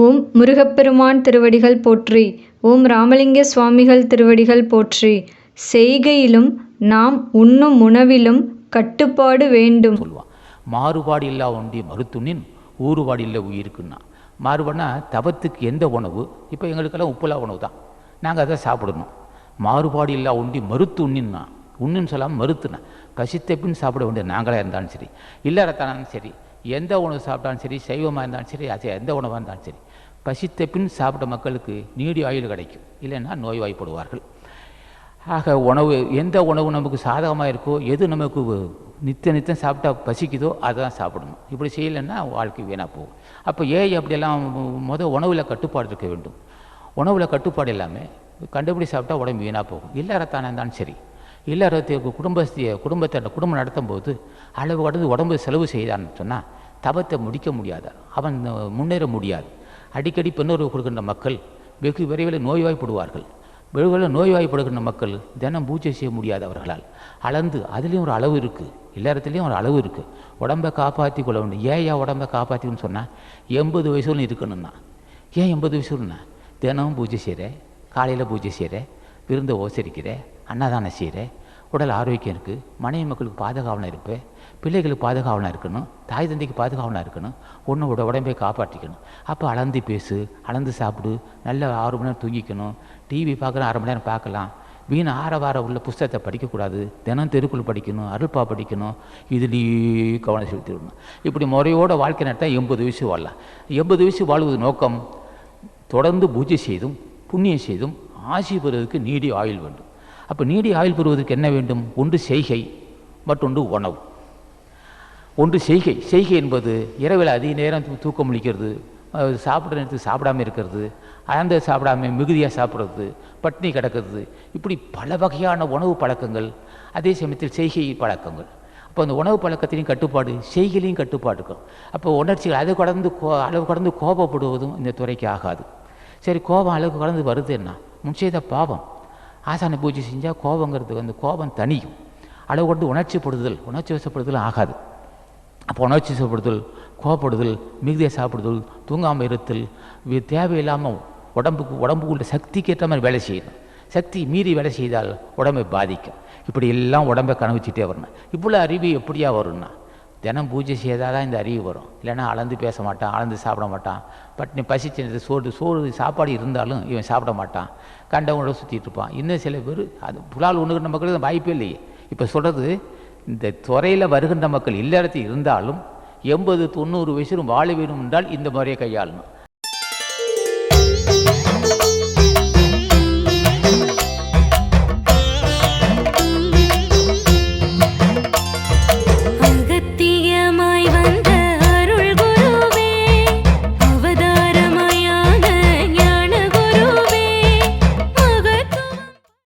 ஓம் முருகப்பெருமான் திருவடிகள் போற்றி. ஓம் ராமலிங்க சுவாமிகள் திருவடிகள் போற்றி. செய்கையிலும் நாம் உண்ணும் உணவிலும் கட்டுப்பாடு வேண்டும். சொல்லுவான் மாறுபாடு இல்லா ஒன்றி மருத்துவனின் ஊறுபாடு இல்லை உயிருக்குன்னா. மாறுபாடுனா தவத்துக்கு எந்த உணவு? இப்போ எங்களுக்கெல்லாம் உப்புலா உணவு தான். நாங்கள் அதை சாப்பிடணும். மாறுபாடு இல்லா ஒன்றி மருத்து உண்ணின்னா உண்ணுன்னு சொல்லாமல் மறுத்துனா. கசித்த பின் சாப்பிட வேண்டிய நாங்களாக இருந்தாலும் சரி இல்லறத்தானாலும் சரி எந்த உணவு சாப்பிட்டாலும் சரி சைவமாக இருந்தாலும் சரி அது எந்த உணவாக இருந்தாலும் சரி பசித்த பின் சாப்பிட்ட மக்களுக்கு நீடி ஆயுள் கிடைக்கும். இல்லைன்னா நோய்வாய்ப்படுவார்கள். ஆக உணவு எந்த உணவு நமக்கு சாதகமாக இருக்கோ எது நமக்கு நித்த நித்தம் சாப்பிட்டா பசிக்குதோ அதை தான் சாப்பிடணும். இப்படி செய்யலைன்னா வாழ்க்கை வீணாக போகும். அப்போ ஏன் அப்படியெல்லாம் மொதல் உணவில் கட்டுப்பாடு இருக்க வேண்டும். உணவில் கட்டுப்பாடு இல்லாமல் கண்டுபிடி சாப்பிட்டா உடம்பு வீணாக போகும். இல்லறத்தானே இருந்தாலும் சரி. இல்லறத்துக்கு குடும்பஸ்திய குடும்பத்தை குடும்பம் நடத்தும் போது அளவு கடந்து உடம்பு செலவு செய்தான்னு சொன்னால் தபத்தை முடிக்க முடியாது. அவன் முன்னேற முடியாது. அடிக்கடி பெண்ணுறவு கொடுக்கின்ற மக்கள் வெகு விரைவில் நோய்வாய்ப்படுவார்கள். வெகுவில் நோய்வாய்ப்படுகின்ற மக்கள் தினம் பூஜை செய்ய முடியாது அவர்களால். அளந்து அதுலேயும் ஒரு அளவு இருக்குது எல்லாத்துலேயும் ஒரு அளவு இருக்குது உடம்பை காப்பாற்றி கொள்ள வேண்டும். ஏன் ஏன் உடம்பை காப்பாற்றிக்கணும்னு சொன்னால் எண்பது வயசுல இருக்கணும்னா. ஏன் எண்பது வயசுலண்ணா தினமும் பூஜை செய்கிறேன் காலையில் பூஜை செய்கிறேன் விருந்தை ஓசரிக்கிறேன் அன்னதானம் செய்கிறேன் உடல் ஆரோக்கியம் இருக்குது மனைவி மக்களுக்கு பாதுகாவலாக இருப்பேன் பிள்ளைகளுக்கு பாதுகாவலாக இருக்கணும் தாய் தந்தைக்கு பாதுகாவலாக இருக்கணும் உன்னோட உடம்பை காப்பாற்றிக்கணும். அப்போ அளந்து பேசு அளந்து சாப்பிடு நல்ல ஆறு மணி நேரம் தூங்கிக்கணும் டிவி பார்க்குற அரை மணி நேரம் பார்க்கலாம். வீண் ஆற வார உள்ள புஸ்தகத்தை படிக்கக்கூடாது தினம் தெருக்குள் படிக்கணும் அருள்பா படிக்கணும் இதுலேயே கவனம் செலுத்திடணும். இப்படி முறையோட வாழ்க்கை நடத்தால் எண்பது வயசு வாழலாம். எண்பது வயசு வாழ்வது நோக்கம் தொடர்ந்து பூஜை செய்தும் புண்ணியம் செய்தும் ஆசி பெறுவதற்கு நீடி ஆயுள் வேண்டும். அப்போ நீடி ஆயுள் பெறுவதற்கு என்ன வேண்டும்? ஒன்று செய்கை மற்றொன்று உணவு. ஒன்று செய்கை. செய்கை என்பது இரவில் அதிக நேரம் தூக்கம் முழிக்கிறது சாப்பிட்ற நேரத்துக்கு சாப்பிடாம இருக்கிறது அந்த சாப்பிடாம மிகுதியாக சாப்பிட்றது பட்னி கிடக்கிறது. இப்படி பல வகையான உணவு பழக்கங்கள் அதே சமயத்தில் செய்கை பழக்கங்கள். அப்போ அந்த உணவு பழக்கத்திலையும் கட்டுப்பாடு செய்கையிலையும் கட்டுப்பாடு இருக்கும். அப்போ உணர்ச்சிகள் அது கடந்து கோ அளவு கடந்து கோபப்படுவதும் இந்த துறைக்கு ஆகாது. சரி கோபம் அளவு கடந்து வருது முன் செய்த பாவம். ஆசான பூஜை செஞ்சால் கோபங்கிறது வந்து கோபம் தனியும் அளவு கொண்டு உணர்ச்சிப்படுதல் உணர்ச்சி வசப்படுதல் ஆகாது. அப்போ உணர்ச்சி வசப்படுதல் கோபப்படுதல் மிகுதியை சாப்பிடுதல் தூங்காமல் இருத்தல் தேவையில்லாமல் உடம்புக்கு உடம்புக்குள்ள சக்திக்கு ஏற்ற மாதிரி வேலை செய்யணும். சக்தி மீறி வேலை செய்தால் உடம்பை பாதிக்கும். இப்படி எல்லாம் உடம்பை கனவுச்சிட்டே வரணும். இவ்வளோ அறிவு எப்படியா வரும்னா தினம் பூஜை செய்தால் தான் இந்த அறிவு வரும். இல்லைன்னா அளந்து பேச மாட்டான் அளந்து சாப்பிட மாட்டான். பட்னி பசிச்சு சோறு சோறு சாப்பாடு இருந்தாலும் இவன் சாப்பிட மாட்டான். கண்டவங்களோட சுற்றிட்டு இருப்பான். இன்னும் சில பேர் அது புலால் உண்ணுகின்ற மக்களுக்கு வாய்ப்பே இல்லையே. இப்போ சொல்கிறது இந்த துறையில் வருகின்ற மக்கள் இல்லறத்தில் இருந்தாலும் எண்பது தொண்ணூறு வயசிலும் வாழ வேணும் என்றால் இந்த முறையை கையாளணும்.